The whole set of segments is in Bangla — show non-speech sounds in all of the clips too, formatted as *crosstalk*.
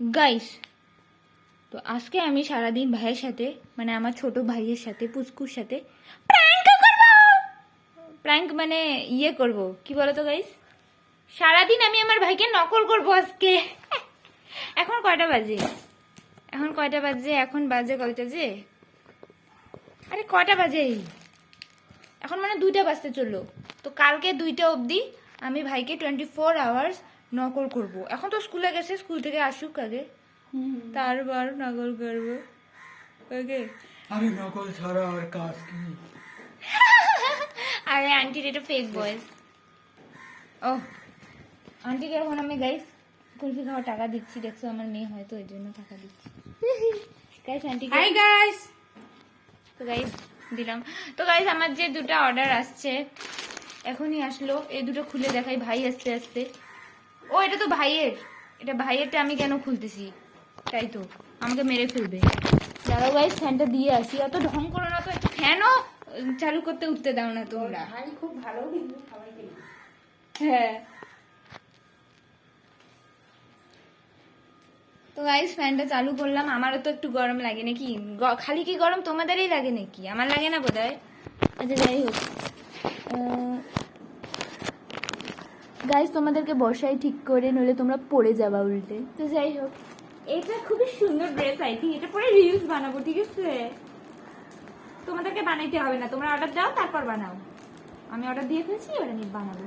গাইস তো আজকে আমি সারাদিন ভাইয়ের সাথে মানে আমার ছোট ভাইয়ের সাথে, পুচকুর সাথে প্র্যাঙ্ক করব! প্র্যাঙ্ক মানে ইয়ে করব, কি বলো তো গাইস সারাদিন আমি আমার ভাইকে নকল করব আজকে। এখন কয়টা বাজে? এখন কয়টা বাজে? এখন বাজে কয়টা যে? আরে কয়টা বাজে? এখন মানে দুইটা বাজতে চলল। তো কালকে দুইটা অবধি আমি ভাইকে টোয়েন্টি ফোর আওয়ার্স নকল করব। এখন তো স্কুলে গেছে স্কুল থেকে আসুক আগে। তারপর নকল করব। ওকে? আমি নকল ছাড়া আর কাজ কি? *laughs* আরে আন্টির এটা ফেক ভয়েস ও আন্টিকে এখন আমি গাইস কুলফি খাওয়ার টাকা দিচ্ছি দেখছ আমার মেয়ে হয়তো ওই জন্য টাকা দিচ্ছি। গাইস আন্টি হাই গাইস তো গাইস দিলাম। তো গাইস আমার যে দুটো অর্ডার আসছে এখনই আসলো। এই দুটো খুলে দেখাই ভাই আসতে আসতে। ও এটা তো ভাইয়ের। এটা ভাইয়েরটা আমি কেন খুলতেছি? তাই তো আমাকে মেরে ফেলবে। দাঁড়াও গাইস ফ্যানটা দিয়ে আসি। অত ঢং করো না তো একটু ফ্যানও চালু করতে উঠতে দাও না তোমরা? ভাই খুব ভালো কিন্তু সবাইকে হ্যাঁ। তো গাইস ফ্যানটা চালু করলাম। আমারও তো একটু গরম লাগে নাকি? খালি কি গরম? তোমাদেরই লাগে নাকি? আমার লাগে না বোধ হয় আচ্ছা যাই হোক। গাইস তোমাদেরকে বসাই ঠিক করে নইলে তোমরা পড়ে যাবা উল্টে তো যাই হোক এটা খুবই সুন্দর ড্রেস আই থিঙ্ক এটা পরে রিলস বানাবো ঠিক আছে তোমাদেরকে বানাইতে হবে না তোমরা অর্ডার দাও তারপর বানাও আমি অর্ডার দিয়ে ফেলছি এবার আমি বানাবো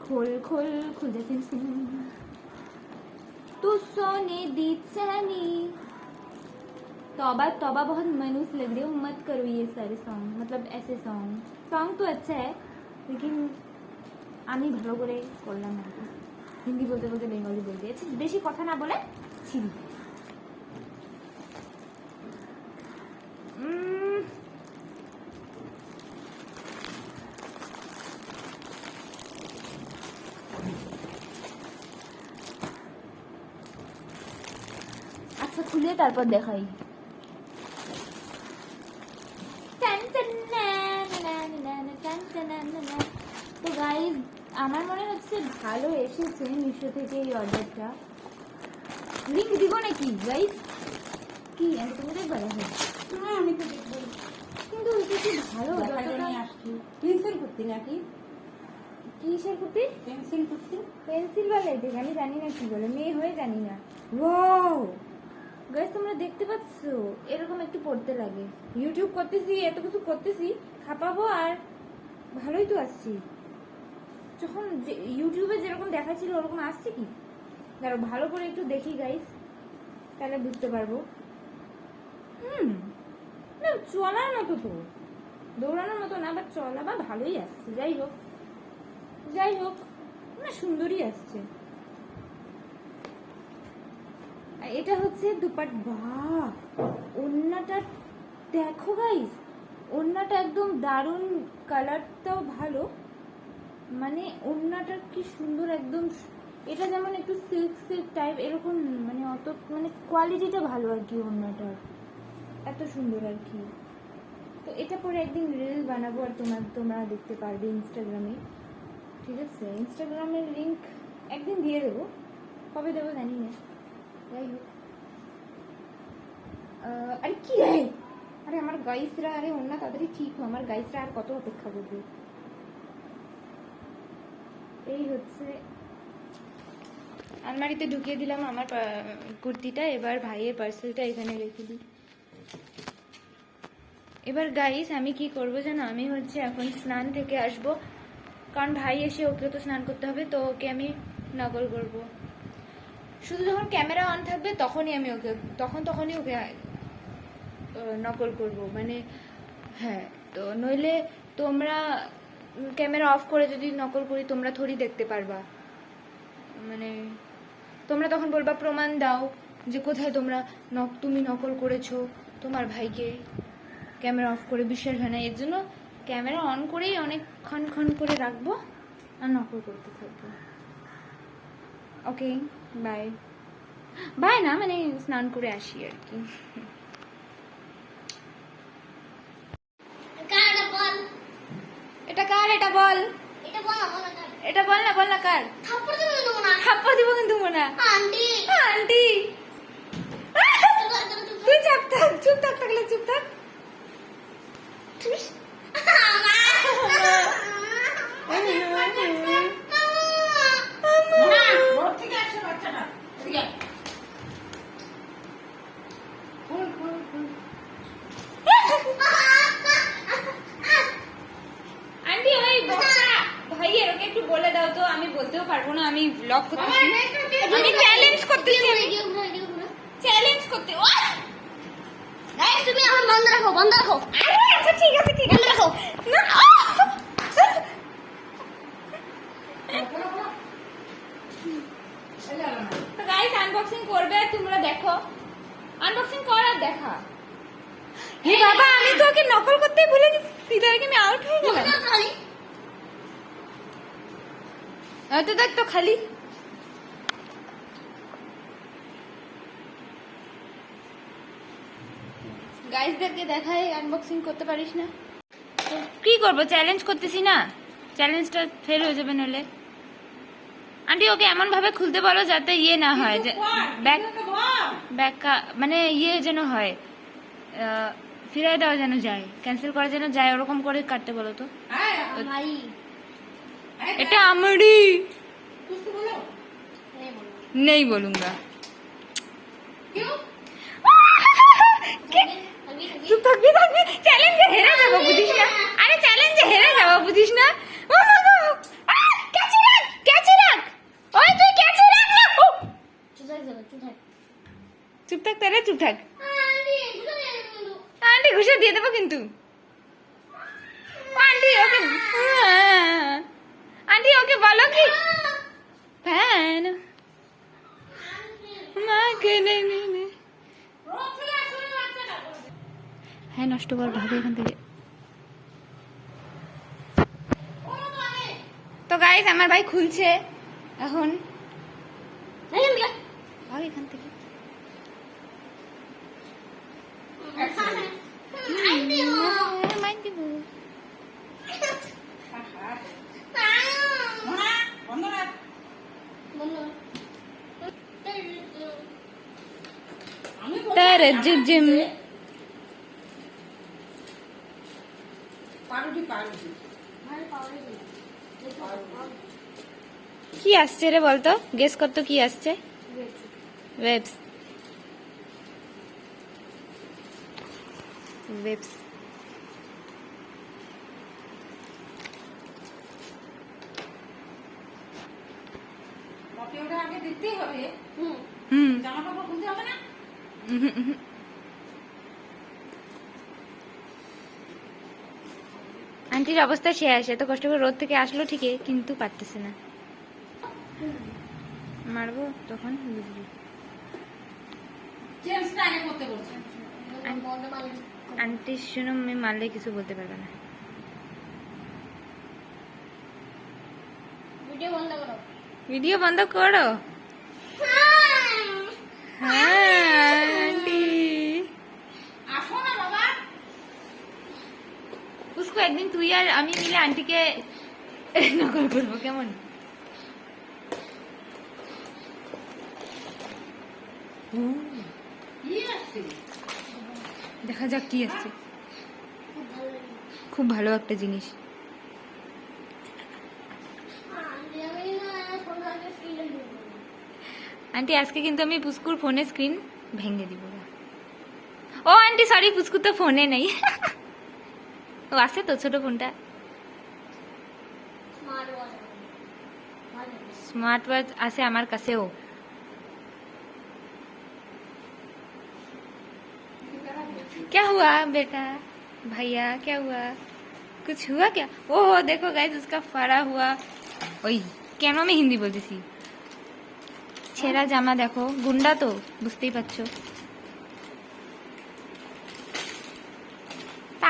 खोल खोल खुल जा सिम सिम तू सोने दी चैनी तौबा तौबा बहुत मनूस लग रही हो मत करो ये सारे सॉन्ग मतलब ऐसे सॉन्ग सॉन्ग तो अच्छा है লেকিন আমি ভালো করে করলাম না। হিন্দি বলতে বলতে বেঙ্গলি বলতে গেছি বেশি কথা না বলে ছিলি আচ্ছা খুলে তারপর দেখাই। আমার মনে হচ্ছে ভালো এসেছে মিশো থেকে এই অর্ডারটা। লিঙ্ক দিব নাকি গাইজ কি আমি তুমি দেখবা দেখো হ্যাঁ আমি তো দেখব কিন্তু এটা কি ভালো পেন্সিল কুর্তি নাকি? কিসের কুর্তি? পেন্সিল কুর্তি? পেন্সিল বলে দেখ আমি জানি না কি বলে মেয়ে হয়ে জানি না। ওয়াও গাইস তোমরা দেখতে পাচ্ছ? এরকম একটু পড়তে লাগে। ইউটিউব করতেছি এত কিছু করতেছি খাপাবো আর ভালোই তো আসছি। যখন ইউটিউবে যেরকম দেখাচ্ছিল, ওরকম আসছে কি? দাঁড়ো ভালো করে একটু দেখি গাইস তাহলে বুঝতে পারব। হুম, না, চলার মতো তো। দৌড়ানোর মতো না বাট চলা বা ভালোই আসছে। যাই হোক যাই হোক, না, সুন্দরই আসছে। এটা হচ্ছে দুপাট, বাহ! ওন্নাটা দেখো গাইস ওন্নাটা একদম দারুণ কালারটাও ভালো। মানে ওড়নাটা কি সুন্দর একদম, এটা যেমন একটু সিল্ক সিল্ক টাইপ এরকম মানে অত মানে কোয়ালিটিটা ভালো আর কি ওড়নাটার। এত সুন্দর আর কি। তো এটা পরে একদিন রিল বানাবো আর তোমার তোমরা দেখতে পারবে ইনস্টাগ্রামে ঠিক আছে? ইনস্টাগ্রামের লিঙ্ক একদিন দিয়ে দেবো। কবে দেবো জানি না। যাই হোক। আরে কি আরে আমার গাইসরা, আরে অন্য তাড়াতাড়ি ঠিক হয় আমার গাইসরা আর কত অপেক্ষা করবে? এই হচ্ছে। আলমারিতে ঢুকিয়ে দিলাম আমার কুর্তিটা, এবার ভাইয়ের পার্সেলটা এখানে রেখে দিই। এবার গাইস আমি কি করব জানো? আমি হচ্ছে এখন স্নান থেকে আসব। কারণ ভাই এসে ওকে তো স্নান করতে হবে, তো ওকে আমি নকল করব। শুধু যখন ক্যামেরা অন থাকবে, তখনই আমি ওকে তখন তখনই ওকে নকল করব। মানে হ্যাঁ তো নইলে তোমরা ক্যামেরা অফ করে যদি নকল করি, তোমরা থোড়ি দেখতে পারবা। মানে তোমরা তখন বলবা, প্রমাণ দাও যে কোথায় তোমরা নক, তুমি নকল করেছ। তোমার ভাইকে ক্যামেরা অফ করে বিশ্বাস হয় না। এর জন্য ক্যামেরা অন করেই অনেকক্ষণ ক্ষণ করে রাখব আর নকল করতে থাকব। ওকে বাই বাই না মানে স্নান করে আসি আর কি কারটা বল এটা কার এটা বল। এটা বল না বল না কার? এটা বল না না থাপ্পড় দেবো না দেবো না থাপ্পড় দিব হ্যাঁ। আন্টি। আন্টি। তুই চুপ থাক চুপ থাক থাকলে চুপ থাক। বাচ্চাটা। আয়। খুল, খুল, খুল। আন্টি ওই বক্তা ভাই এরকম একটু তো আমি বলতেও পারব না আমি ব্লগ করতেছি। আমি চ্যালেঞ্জ করতেছি চ্যালেঞ্জ করতে ও তুমি এখন বন্ধ রাখো বন্ধ রাখো। আচ্ছা ঠিক আছে ঠিক আছে। রাখো। না এই লাগল না। তো গাইস আনবক্সিং করবে আর তোমরা দেখো আনবক্সিং কর আর দেখা হে বাবা আমি তো ওকে নকল করতেই ভুলে গেছি সিধা রেখে আমি আউট হয়ে গেলাম না, খালি তো দেখ তো খালি। গাইসদেরকে দেখাই আনবক্সিং করতে পারিস না। তো কি করব? চ্যালেঞ্জ করতেছি না। চ্যালেঞ্জটা ফেল হয়ে যাবে নলে আন্টি ওকে এমন ভাবে খুলতে বলো যাতে ইয়ে না হয় যে ব্যাক। ব্যাক মানে ইয়ে যেন হয় ফিরাই দেওয়া যেন যায় ক্যান্সেল করা যেন যায় ওরকম করে কাটতে বলো তো। এটা আমারই। কেউ? আমি চুপ থাকবি থাকবি চ্যালেঞ্জে হেরে যাব বুঝিস না? আরে চ্যালেঞ্জে হেরে যাব বুঝিস না? ক্যাচি রাখ ক্যাচি রাখ। ওই তুই ক্যাচি রাখ না! চুপ থাক তাহলে চুপ থাক। আন্টি ঘুষে দিয়ে দেবো কিন্তু। আন্টি ওকে আহ, আন্টি ওকে বলো কি? ফ্যান মা কে নে নে নে। রোদ থেকে আসলে বাচ্চাটা। হ্যাঁ নষ্ট কর ভাবে এখান থেকে। তো। গাইস আমার ভাই খুলছে এখন। এই এখান থেকে। বন্ধ দিকে পাউরুটি পাউরুটি কি আসছে রে বলতো? গেস করতো কি আসছে? ওয়েবস ওয়েবস ওটা আগে দিতেই হবে। হুম। জামা কাপড় খুলতে হবে না? *laughs* আন্টির অবস্থা আসে এত কষ্ট করে রোদ থেকে আসলো ঠিকই কিন্তু পারতেছে না। মারবো তখন? বুঝবি আন্টি শুনো আমি মারলে কিছু বলতে পারবে না। ভিডিও বন্ধ করো। ভিডিও বন্ধ করো? হ্যাঁ আন্টি আসো না বাবা পুষ্কু একদিন তুই আর আমি মিলে আন্টিকে নকল করব কেমন? দেখা যাক কি আসছে খুব ভালো লাগে। খুব ভালো একটা জিনিস। আন্টি আজকে কিন্তু আমি পুষ্কুর ফোনে স্ক্রিন ভেঙে দিব। ও আন্টি সরি পুষ্কু তো ফোনে নেই। *laughs* ও আছে তো ছোট ফোনটা স্মার্ট ওয়াচ ভালো স্মার্ট ওয়াচ আছে আমার কাছেও क्या हुआ बेटा भैया क्या हुआ कुछ हुआ क्या ओहो देखो गाइस उसका फड़ा हुआ ওই কেন আমি হিন্দি বলতেছি ছেঁড়া জামা দেখো গুন্ডা তো বুঝতেই পারছো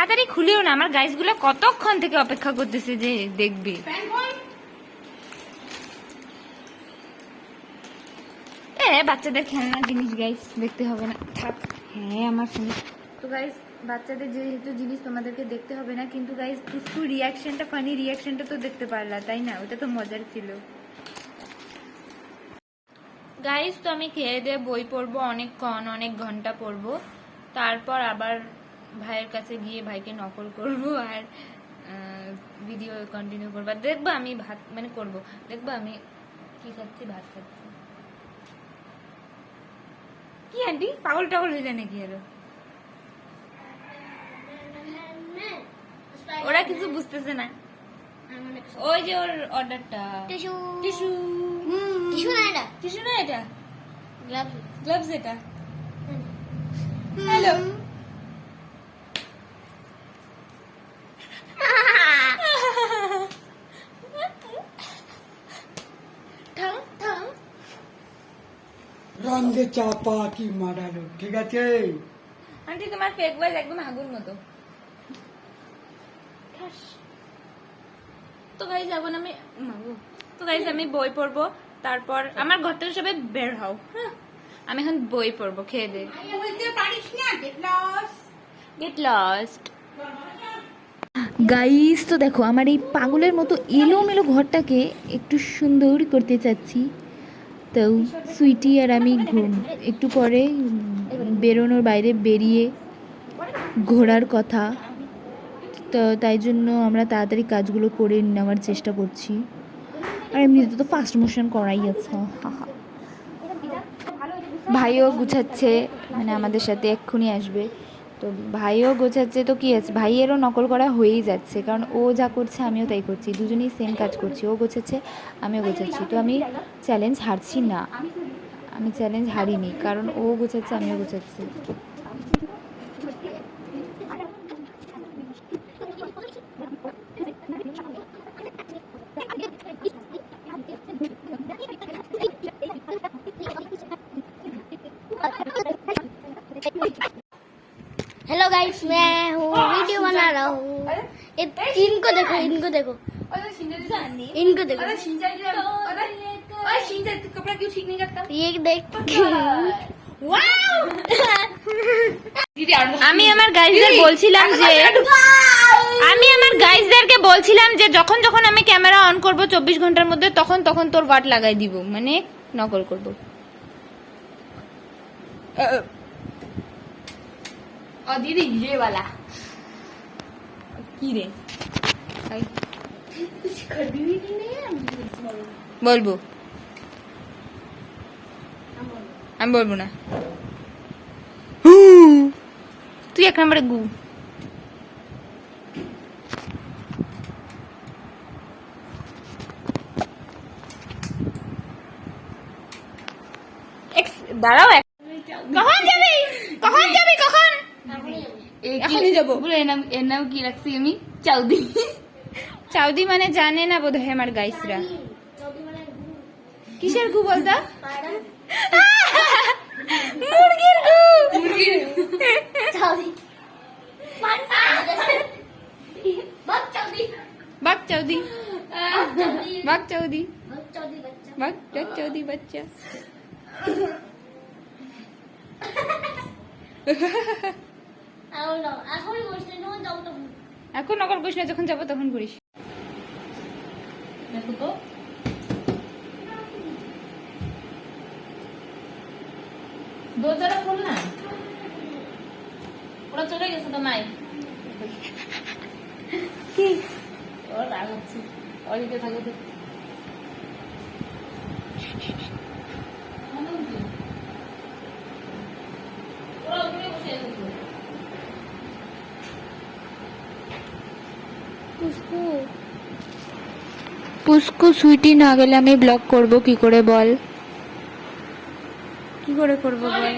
তাড়াতাড়ি খুলেও না, আমার গাইসগুলো কতক্ষণ থেকে অপেক্ষা করতেছে যে দেখবে। এ, বাচ্চাদের খেলনা জিনিস গাইস দেখতে হবে না। থাক হ্যাঁ আমার ফোনে তো গাইস বাচ্চাদের যেহেতু জিনিস তোমাদেরকে দেখতে হবে না, কিন্তু গাইস পুষ্কু রিয়াকশনটা ফানি রিয়াকশনটা তো দেখতে পারলা, তাই না? ওটা তো মজার ছিল। গাইস তো আমি খেয়ে দিয়ে বই পড়ব, অনেকক্ষণ, অনেক ঘণ্টা পড়ব। তারপর আবার ভাইয়ের কাছে গিয়ে ভাইকে নকল করব আর ভিডিও কন্টিনিউ করব। আর দেখব আমি ভাত মানে করব। দেখব আমি কি খাচ্ছি ভাত খাচ্ছি। কি আন্টি? পাগল টাগল হয়ে যায় নাকি আরও? ওরা কিছু বুঝতেছে না। ওই যে ওর অর্ডারটা টিস্যু। টিস্যু। টিস্যু না এটা? টিস্যু না এটা? গ্লাভস গ্লাভস এটা? হ্যালো চাপা কি মারালো ঠিক আছে? আন্টি তোমার ফেক ভয়েস একদম আগুন মতো। তো গাইজ এখন আমি তো গাইজ আমি বই পড়ব তারপর আমার ঘর থেকে সবাই বের হও হ্যাঁ? আমি এখন বই পড়ব খেয়ে দে। গেট লস্ট গাইস তো দেখো আমার এই পাগলের মতো এলোমেলো ঘরটাকে একটু সুন্দর করতে চাচ্ছি। তো সুইটি আর আমি একটু পরে বেরোনোর বাইরে বেরিয়ে ঘোরার কথা। তো তাই জন্য আমরা তাড়াতাড়ি কাজগুলো করে নেওয়ার চেষ্টা করছি। আর এমনিতে তো ফাস্ট মোশন করাই আছে। ভাইও গুছাচ্ছে মানে আমাদের সাথে এক্ষুনি আসবে। তো ভাইও গোছাচ্ছে, তো কি আছে? ভাইয়েরও নকল করা হয়েই যাচ্ছে, কারণ ও যা করছে আমিও তাই করছি, দুজনেই সেম কাজ করছি, ও গোছাচ্ছে, আমিও গোছাচ্ছি। তো আমি চ্যালেঞ্জ হারছি না, আমি চ্যালেঞ্জ হারিনি, কারণ ও গোছাচ্ছে, আমিও গোছাচ্ছি। हेलो गाइस मैं हूँ वीडियो बना रहा हूँ इत- इनको देखो इनको देखो इनको देखो कपड़ा क्यों ठीक नहीं करता ये देख আমি আমার গাইজদের বলছিলাম যে আমি আমার গাইজদেরকে বলছিলাম যে যখন যখন আমি ক্যামেরা অন করব চব্বিশ ঘন্টার মধ্যে তখন তখন তোর ওয়াট লাগাই দিব মানে নকল করব ও দিদি ये वाला কি রে এই, বলবো আমি বলবো না তুই এক নম্বরে গু এক্স- দাঁড়াও দেবো বলো এর নাম এর নাম কি রাখছি আমি? চাউদি। চাউদি মানে জানে না বোধ হয় আমার গাইসরা। মানে কিসের গু বলতো? মুরগির গু মুরগির চাউদি। বাঘ চৌদি বাঘ চৌদি বাঘ চৌদি বাচ্চা। *laughs* এখন নকল করিস না যখন যাব তখন করিস। দেখো তো। দরজাটা খোল না। ওরা চলে গেছে তো নাই। কি? ওর রাগ হচ্ছে। ওদিকে থাকে তো ওরা ওখানে বসে আছে তো। পুষ্কু সুইটি না গেলে আমি ব্লগ করব কি করে বল? কি করে করব বল?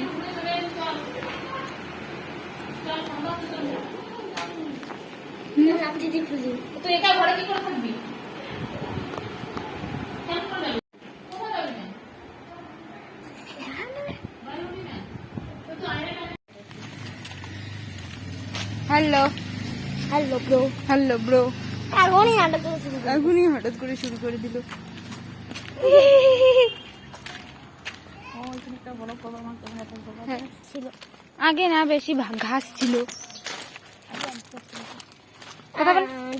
Hello hello bro hello bro এখনই নাটক করে শুরু এখনই হঠাৎ করে শুরু করে দিল। *laughs* হ্যাঁ। ছিল। আগে না বেশি ঘাস ছিল।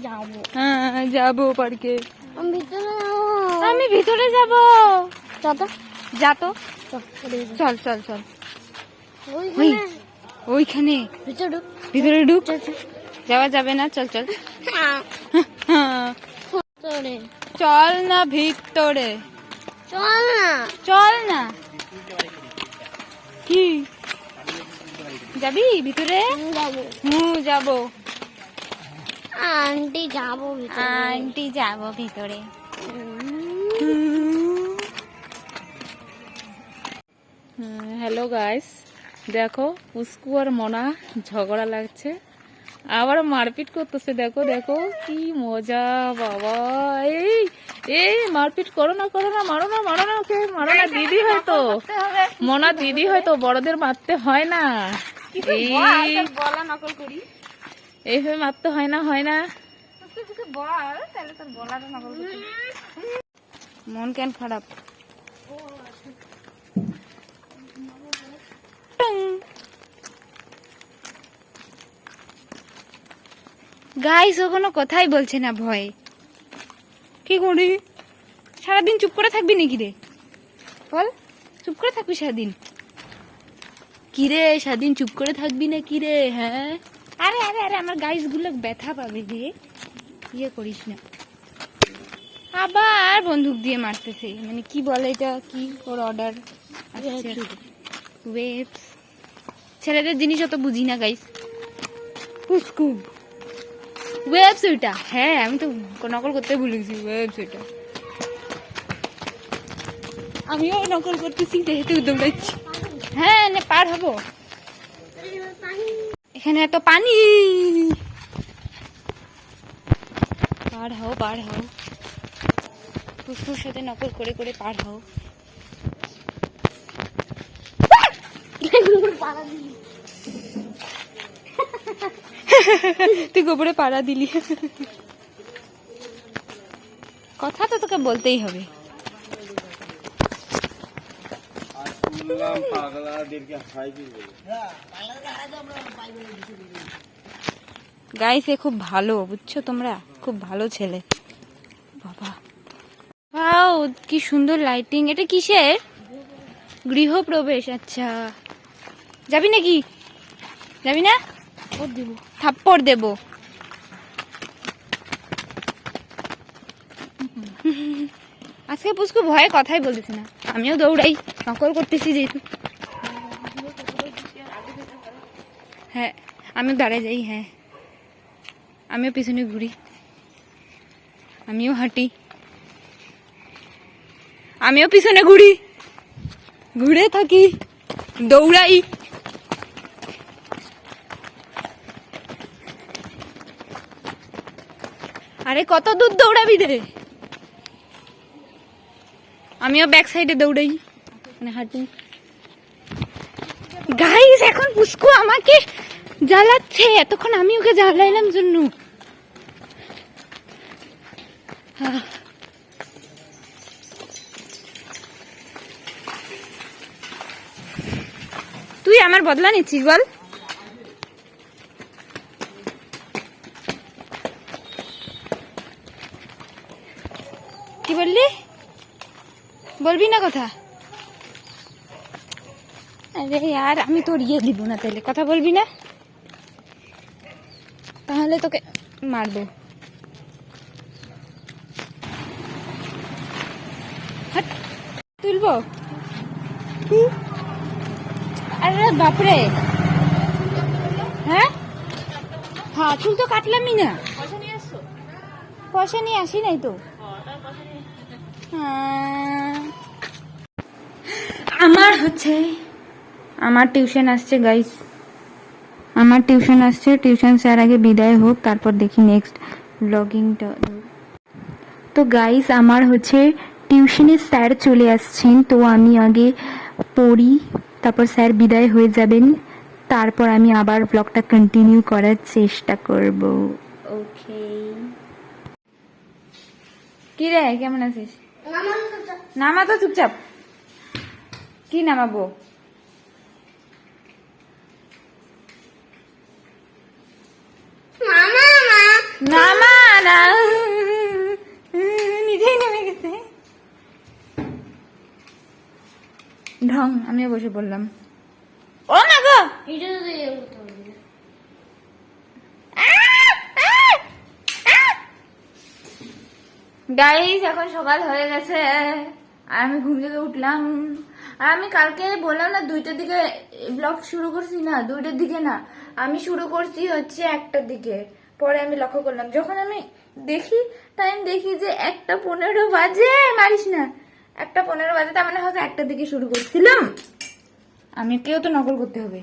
যাব। হ্যাঁ যাব পার্কে। আমি ভিতরে যাব। আমি ভিতরে যাব। চল তো। যা তো। চল, চল। চল ওইখানে। ওইখানে। ভিতরে ঢুক। ভিতরে ঢুক। যাওয়া যাবে না? চল চল। চল না ভিতরে চল না। চল না। কি? যাবি ভিতরে? হুম যাব। আন্টি যাব ভিতরে। আন্টি যাব ভিতরে। Hello guys. দেখো উস্কু আর মনা ঝগড়া লাগছে। আবার মারপিট করতেছে দেখো দেখো কি মজা বাবা। এই এই মারপিট করো না করো না মারো না মারো না ওকে মারো না দিদি হয়তো। মনা দিদি হয়তো বড়দের মারতে হয় না। এইভাবে মারতে হয় না হয় না। মন কেন খারাপ? গাইস ও কোনো কথাই বলছে না ভয়। কি করি? সারাদিন চুপ করে থাকবি নাকি রে? বল চুপ করে থাকবি সারাদিন? কি রে সারাদিন চুপ করে থাকবি না কি রে হ্যাঁ? আরে আরে আরে আমার গাইসগুলো ব্যথা পাবে রে। ইয়ে করিস না। আবার বন্দুক দিয়ে মারতেছে। মানে কি বলে এটা? কি ওর অর্ডার ওয়েবস ছেলেদের জিনিস অত বুঝি না গাইস উস্কু ওয়েবস ওইটা হ্যাঁ আমি তো নকল করতে ভুলে গেছি ওয়েবস ওইটা আমিও নকল করতেছি যেহেতু দৌড়াচ্ছি হ্যাঁ নে পার হব। এখানে এত পানি। পার হও পার হও। পুষ্পুর সাথে নকল করে করে পার হও। *laughs* তুই গোবরে পাড়া দিলি। কথা তো তোকে বলতেই হবে। গাইস এ খুব ভালো, বুঝছ তোমরা? খুব ভালো ছেলে। বাবা। ওয়াও কি সুন্দর লাইটিং এটা কিসের? গৃহপ্রবেশ আচ্ছা। যাবি নাকি? যাবি না? থাপ্পড় দেব। আজকে পুষ্কু ভয়ে কথাই বলতেছে না। আমিও দৌড়াই, নকল করতেছি যেহেতু। হ্যাঁ আমিও দাঁড়ায় যাই হ্যাঁ। আমিও পিছনে ঘুরি। আমিও হাঁটি। আমিও পিছনে ঘুরি। ঘুরে থাকি, দৌড়াই। আরে কত দূর দৌড়াবি রে? আমিও ব্যাক সাইডে দৌড়াই। মানে হাঁটি। গাইস এখন পুষ্কু আমাকে জ্বালাচ্ছে। এতক্ষণ আমি ওকে জ্বালাইলাম জন্য। তুই আমার বদলা নিচ্ছিস, বল কি বললি বলবি না কথা? আরে আর আমি তোর ইয়ে দিব না তাহলে কথা বলবি না? তাহলে তোকে মারবো। তুলবো? আরে বাপরে! হ্যাঁ? হ্যাঁ চুল তো কাটলামই না। পয়সা নিয়ে আসি নাই তো? হ্যাঁ। আমার হচ্ছে আমার টিউশন আসছে গাইস আমার টিউশন আসছে টিউশন স্যার আগে বিদায় হোক তারপর দেখি নেক্সট ব্লগিংটা তো গাইস আমার হচ্ছে টিউশনের স্যার চলে আসছেন তো আমি আগে পড়ি তারপর স্যার বিদায় হয়ে যাবেন তারপর আমি আবার ব্লগটা কন্টিনিউ করার চেষ্টা করব। ওকে কি রে কেমন আছিস? নামা তো চুপচাপ। কি নামাবো? নামা না। নিজেই নেমে গেছে। ঢং আমিও বসে পড়লাম। ও মা গো। গাইস এখন সকাল হয়ে গেছে। আর আমি ঘুম থেকে উঠলাম। আর আমি কালকে বললাম না, দুইটার দিকে ব্লগ শুরু করছি না, দুইটার দিকে না। আমি শুরু করছি হচ্ছে একটার দিকে। পরে আমি লক্ষ্য করলাম, যখন আমি দেখি টাইম দেখি যে একটা পনেরো বাজে, মারিস না। একটা পনেরো বাজে, তার মানে হয়তো একটার দিকে শুরু করছিলাম। আমি কেউ তো নকল করতে হবে।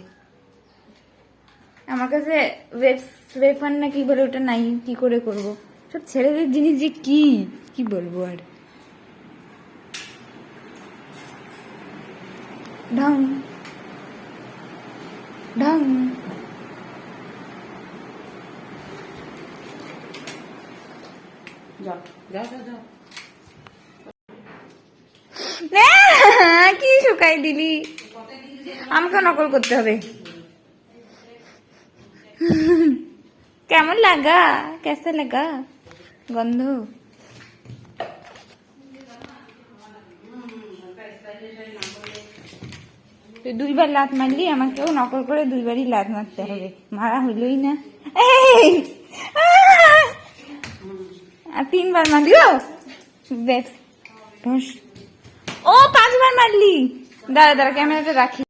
আমার কাছে ওয়েফার না কি বলে, ওটা নাই, কি করে করব? সব ছেলেদের জিনিস যে কি কি বলব আর? ঢং ঢং কি শুকাই দিলি? আমাকে নকল করতে হবে। কেমন লাগা? কেসা লাগা? গন্ধ? দুইবার লাত মারলি, আমাকেও নকল করে দুইবারই লাত মারতে হবে। মারা হইলই না। আর তিনবার মারলি, ও! ব্যাস। ও, পাঁচবার মারলি। দাঁড়া দাঁড়া ক্যামেরাটা রাখি।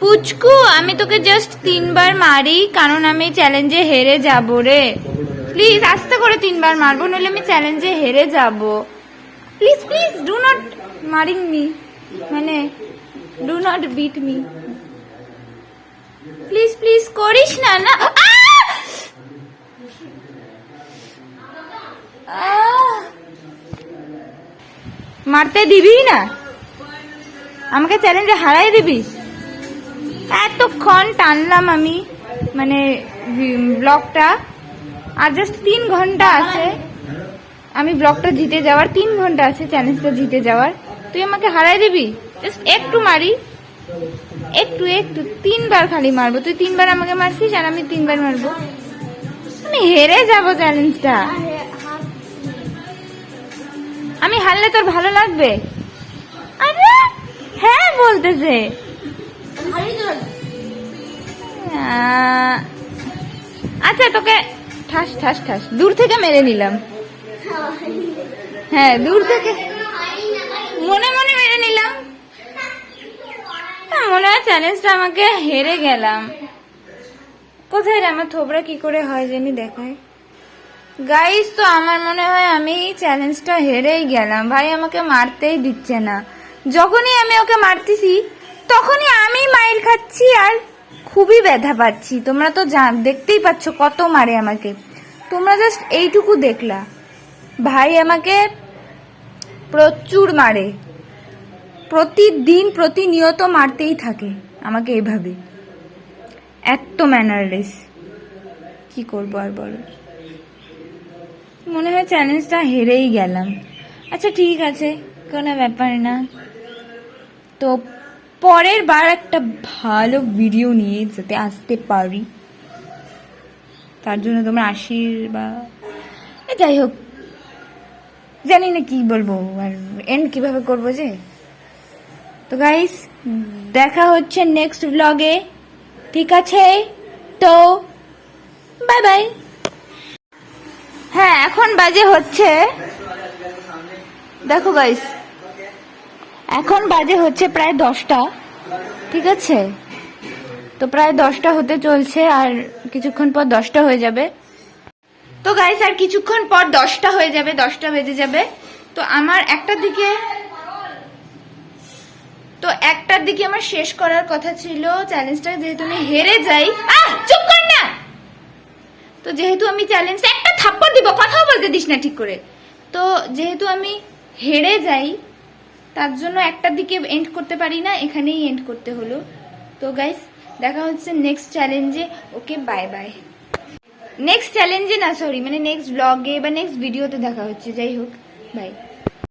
পুচকু, আমি তোকে জাস্ট তিনবার মারি, কারণ আমি চ্যালেঞ্জে হেরে যাব রে। প্লিজ আস্তে করে তিনবার মারবো, নইলে আমি চ্যালেঞ্জে হেরে যাব। প্লিজ প্লিজ ডু নট মারিং মি। মানে do not beat me please please করিস না না! মারতে দিবি না? আমাকে চ্যালেঞ্জে হারাই দিবি? এতক্ষণ টানলাম আমি মানে ব্লগটা। আর জাস্ট তিন ঘণ্টা আছে। আমি ব্লগটা জিতে যাওয়ার, তিন ঘণ্টা আছে চ্যালেঞ্জটা জিতে যাওয়ার। তুই আমাকে হারাই দিবি? জাস্ট একটু মারি। একটু একটু, তিনবার খালি মারবো। তুই তিনবার আমাকে মারছিস আর আমি তিনবার মারবো। আমি হেরে যাব চ্যালেঞ্জটা আমি হারলে তোর ভালো লাগবে? আরে হ্যাঁ বলতেছে। আচ্ছা তোকে ঠাস ঠাস ঠাস, দূর থেকে মেরে নিলাম। হ্যাঁ দূর থেকে মনে মনে মেরে নিলাম। মনে হয় চ্যালেঞ্জটা আমাকে হেরে গেলাম। কোথায় আমার থোবরা কি করে হয় জানি দেখায়? গাইস তো আমার মনে হয় আমি চ্যালেঞ্জটা হেরেই গেলাম। ভাই আমাকে মারতেই দিচ্ছে না। যখনই আমি ওকে মারতেছি, তখনই আমি মাইর খাচ্ছি আর খুবই ব্যথা পাচ্ছি। তোমরা তো দেখতেই পাচ্ছ কত মারে আমাকে। তোমরা জাস্ট এইটুকু দেখলা। ভাই আমাকে প্রচুর মারে। প্রতিদিন প্রতিনিয়ত মারতেই থাকে আমাকে এভাবে। এত ম্যানারলেস। কি করব আর বলো? মনে হয় চ্যালেঞ্জটা হেরেই গেলাম। আচ্ছা ঠিক আছে, কোনো ব্যাপার না। তো পরের বার একটা ভালো ভিডিও নিয়ে যাতে আসতে পারি। তার জন্য তোমার আশীর্বাদ। যাই হোক, জানি না কি বলব, আর এন্ড কীভাবে করব যে? তো গাইস দেখা হচ্ছে নেক্সট ব্লগে ঠিক আছে? তো বাই বাই হ্যাঁ এখন বাজে হচ্ছে দেখো গাইস এখন বাজে হচ্ছে প্রায় দশটা, ঠিক আছে? তো প্রায় দশটা হতে চলছে আর কিছুক্ষণ পর দশটা হয়ে যাবে। তো গাইস আর কিছুক্ষণ পর দশটা হয়ে যাবে, দশটা বেজে যাবে। তো আমার একটার দিকে, তো একটার দিকে আমার শেষ করার কথা ছিল। চ্যালেঞ্জটা যেহেতু আমি হেরে যাই চুপ কর না! তো যেহেতু আমি চ্যালেঞ্জটা একটা থাপ্পড় দিব, কথাও বলতে দিস না ঠিক করে। তো যেহেতু আমি হেরে যাই তার জন্য একটা দিকে এন্ড করতে পারি না, এখানেই এন্ড করতে হলো। তো গাইস দেখা হচ্ছে নেক্সট চ্যালেঞ্জে ওকে বাই বাই নেক্সট চ্যালেঞ্জে না সরি মানে নেক্সট ব্লগে বা নেক্সট ভিডিওতে দেখা হচ্ছে, যাই হোক বাই